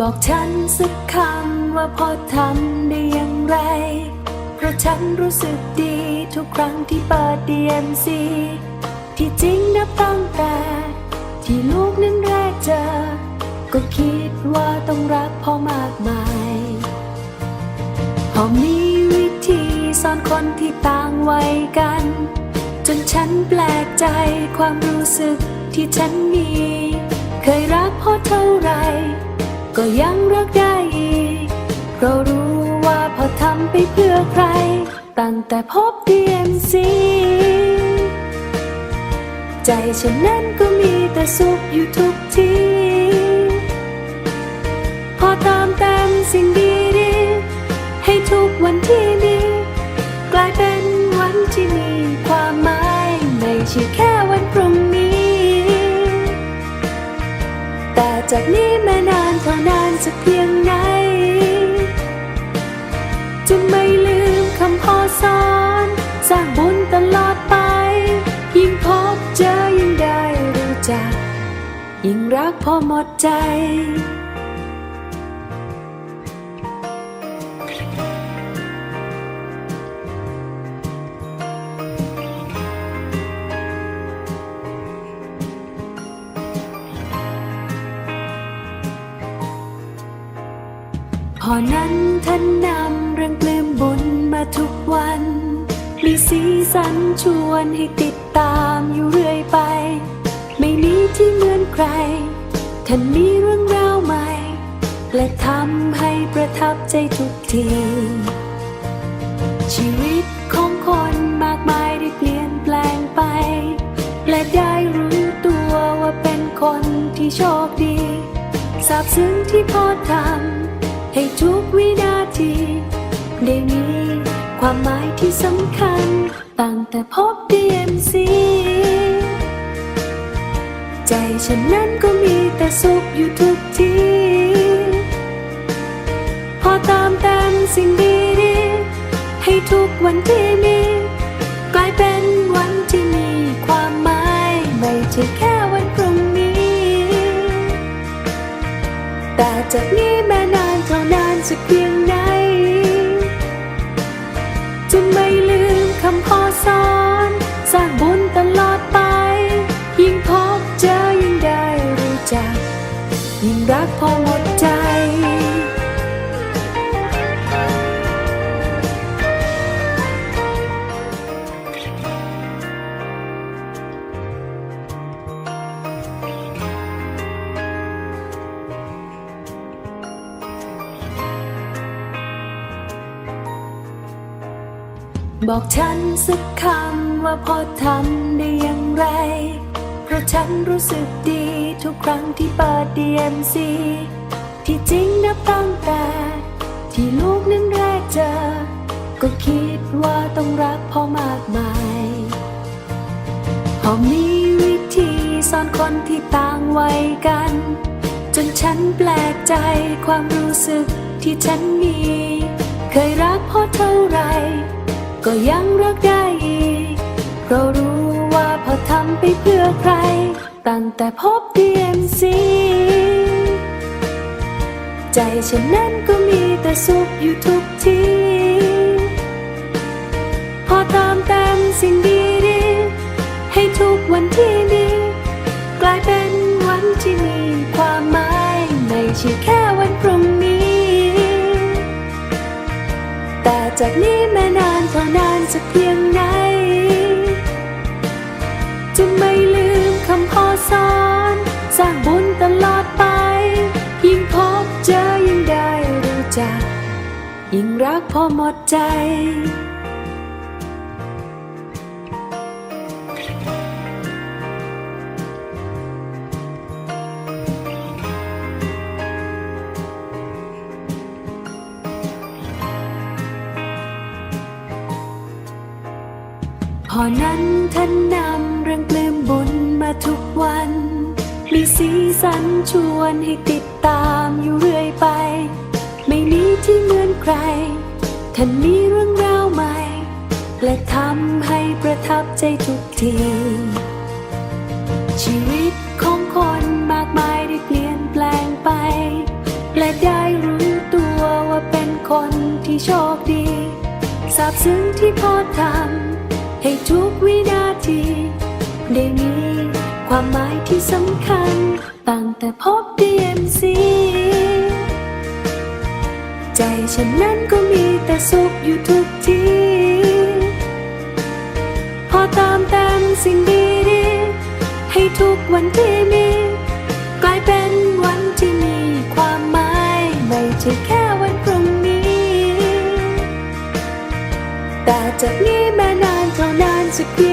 บอกฉันสักคำว่าพอทำได้อย่างไร เพราะฉันรู้สึกดีทุกครั้งที่เปิด DMC ที่จริงนับตั้งแต่ ที่ลูกนั้นแรกเจอ ก็คิดว่าต้องรักพ่อมากมายพอมีวิธีสอนคนที่ต่างวัยกัน จนฉันแปลกใจความรู้สึกที่ฉันมี เคยรักพ่อเท่าไหร่ ก็ยังรักได้อีกเพราะรู้ว่าพอทำไปเพื่อใคร ตั้งแต่พบ DMC ใจฉันนั้นก็มีแต่สุขอยู่ทุกที พอตามแต่งสิ่งดีๆ ให้ทุกวันที่มีกลายเป็นวันที่มีความหมาย ไม่ใช่แค่วันพรุ่งนี้ แต่จากนี้แม้านเท่านานสักเพียงไหน จะไม่ลืมคำพ่อสอนสร้างบุญตลอดไป ยิ่งพบเจอยิ่งได้รู้จัก ยิ่งรักพอหมดใจ พอนั้นท่านนำเรื่องปลื้มบุญมาทุกวัน มีสีสันชวนให้ติดตามอยู่เรื่อยไป ไม่มีที่เหมือนใคร ท่านมีเรื่องราวใหม่ และทำให้ประทับใจทุกที ชีวิตของคนมากมายได้เปลี่ยนแปลงไป และได้รู้ตัวว่าเป็นคนที่โชคดีซาบซึ้งที่พ่อทำ ให้ทุกวินาทีได้มีความหมายที่สำคัญ ตั้งแต่พบ DMC ใจฉันนั้นก็มีแต่สุขอยู่ทุกที พอตามแต่งสิ่งดีๆให้ทุกวันที่มีา บอกฉันสักคำว่าพอทำได้อย่างไร เพราะฉันรู้สึกดีทุกครั้งที่เปิด DMC ที่จริงนับตั้งแต่ ที่ลูกนั้นแรกเจอ ก็คิดว่าต้องรักพ่อมากมายพอมีวิธีสอนคนที่ต่างวัยกัน จนฉันแปลกใจความรู้สึกที่ฉันมี เคยรักพ่อเท่าไหร ก็ยังรักได้อีก เพราะรู้ว่าพอทำไปเพื่อใคร ตั้งแต่พบ DMC ใจฉันนั้นก็มีแต่สุขอยู่ทุกที พอตามแต่งสิ่งดีๆให้ทุกวันที่มีกลายเป็นวันที่มีความหมาย ไม่ใช่แค่วันพร จากนี้แม่นานเท่านานสักเพียงไหน จะไม่ลืมคำพ่อสอน สร้างบุญตลอดไป ยิ่งพบเจอยิ่งได้รู้จัก ยิ่งรักพอหมดใจ พ่อนั้นท่านนำเรื่องปลื้มบุญมาทุกวัน มีสีสันชวนให้ติดตามอยู่เรื่อยไป ไม่มีที่เหมือนใคร ท่านมีเรื่องราวใหม่ และทำให้ประทับใจทุกที ชีวิตของคนมากมายได้เปลี่ยนแปลงไป และยายรู้ตัวว่าเป็นคนที่โชคดีซาบซึ้งที่พ่อทำ ให้ทุกวินาที ได้มีความหมายที่สำคัญ ตั้งแต่พบ DMC ใจฉันนั้นก็มีแต่สุขอยู่ทุกที พอตามเต็มสิ่งดีๆ ให้ทุกวันที่มี กลายเป็นวันที่มีความหมาย ไม่ใช่แค่วันพรุ่งนี้ แต่จากนี้แม้นา นเ